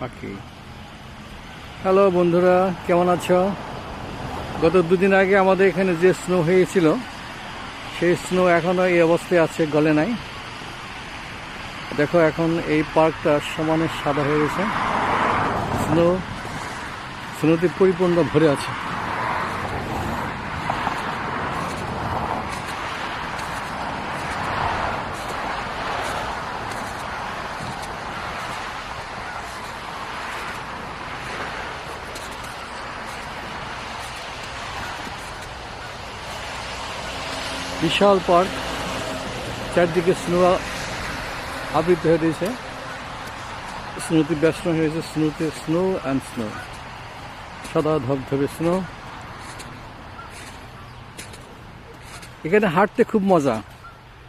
পাখি। হ্যালো বন্ধুরা, কেমন আছো? গত দুদিন আগে আমাদের এখানে যে স্নো হয়েছিল, সেই স্নো এখনও এই অবস্থায় আছে, গলে নাই। দেখো এখন এই পার্কটা সমানে সাদা হয়ে গেছে। স্নো স্নোতে পরিপূর্ণ ভরে আছে। বিশাল পার্ক, চারদিকে স্নো আবৃত হয়ে রয়েছে। স্নোতে ব্যস্ত হয়ে রয়েছে স্নোতে স্নো অ্যান্ড স্নো সাদা ধবধবে স্নো। এখানে হাঁটতে খুব মজা।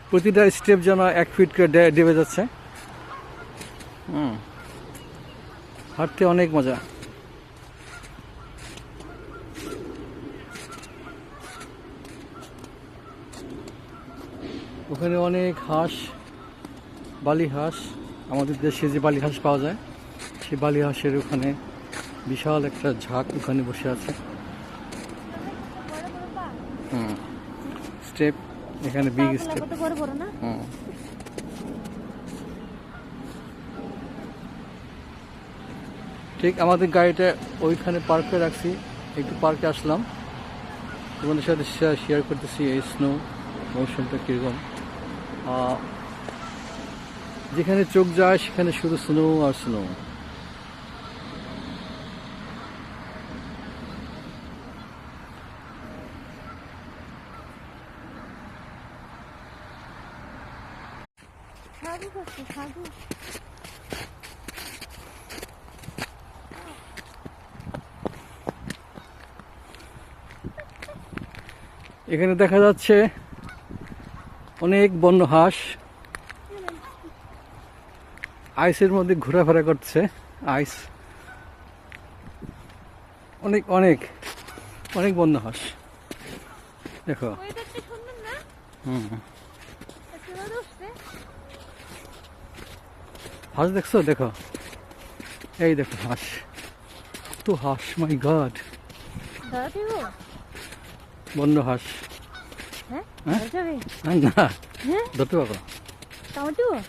প্রতিটা স্টেপ যেন এক ফিট করে ডেবে যাচ্ছে। হুম। হাঁটতে অনেক মজা। ওখানে অনেক হাঁস বালি হাঁস আমাদের দেশে যে বালি হাঁস পাওয়া যায় সেই বালি হাঁসের ওখানে বিশাল একটা ঝাঁক ওখানে বসে আছে। হুম। স্টেপ এখানে বিগ স্টেপ হুম। ঠিক আমাদের গাড়িটা ওইখানে পার্কে রাখছি একটু পার্কে আসলাম। তোমাদের সাথে শেয়ার করতেছি এই স্নো মৌসুমটা কীরকম। যেখানে চোখ যায় সেখানে শুধু স্নো আর স্নো। এখানে দেখা যাচ্ছে অনেক বন্য হাঁস। আইসের মধ্যে ঘোরাফেরা করছে আইস। অনেক অনেক অনেক বন্য হাঁস। দেখো। হুম। হাঁস দেখছ? দেখো। এই দেখো হাঁস। তো হাঁস মাই গড বন্য হাঁস। না, না। হ্যাঁ? ধরতে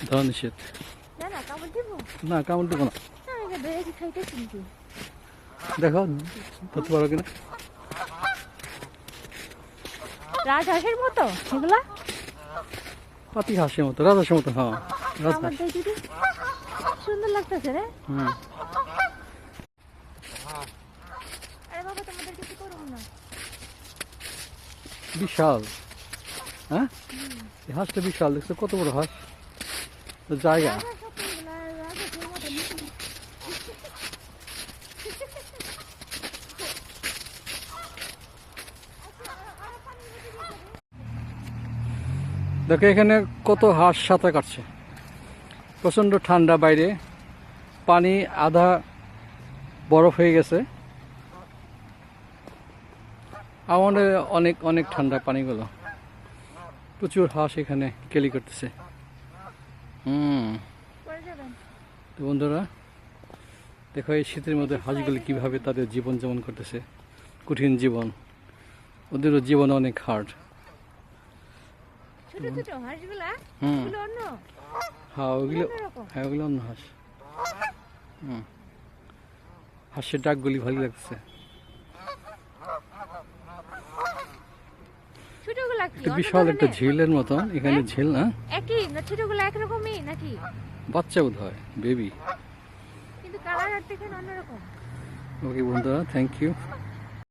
ধরা নিষেধ। না কামড় দিব। দেখো ধরতে পারো কিনা? রাজহাঁসের মতো এগুলা? পাতি হাঁসের মতো রাজাসের মতো হ্যাঁ। রাজহাঁস। সুন্দর লাগতেছে রে। হুম। আরে বাবা তোমাদের কিছু করব না। বিশাল। হ্যাঁ? এই হাঁসটা বিশাল, দেখছ কত বড় হাঁস? জায়গা। দেখো এখানে কত হাঁস সাঁতার কাটছে। প্রচণ্ড ঠান্ডা বাইরে। পানি আধা বরফ হয়ে গেছে। আমাদের অনেক অনেক ঠান্ডা পানিগুলো। প্রচুর হাঁস এখানে কেলি করতেছে। হুম। তো বন্ধুরা দেখো এই শীতের মধ্যে হাঁসগুলি কীভাবে তাদের জীবন যাপন করতেছে। কঠিন জীবন। ওদেরও জীবন অনেক হার্ড হুম। হ্যাঁ ওগুলো হ্যাঁ ওগুলো অন্য হাঁস। হুম। হাঁসের ডাকগুলি ভালো লাগছে ছোটগুলা কি? বিশাল একটা ঝিলের মতন এখানে হ্যাঁ? ঝিল না একই না ছোটগুলো একরকমই নাকি? বাচ্চা বোধ হয় বেবি। কিন্তু কালার আর দেখেন অন্যরকম। ওকে বন্ধুরা থ্যাংক ইউ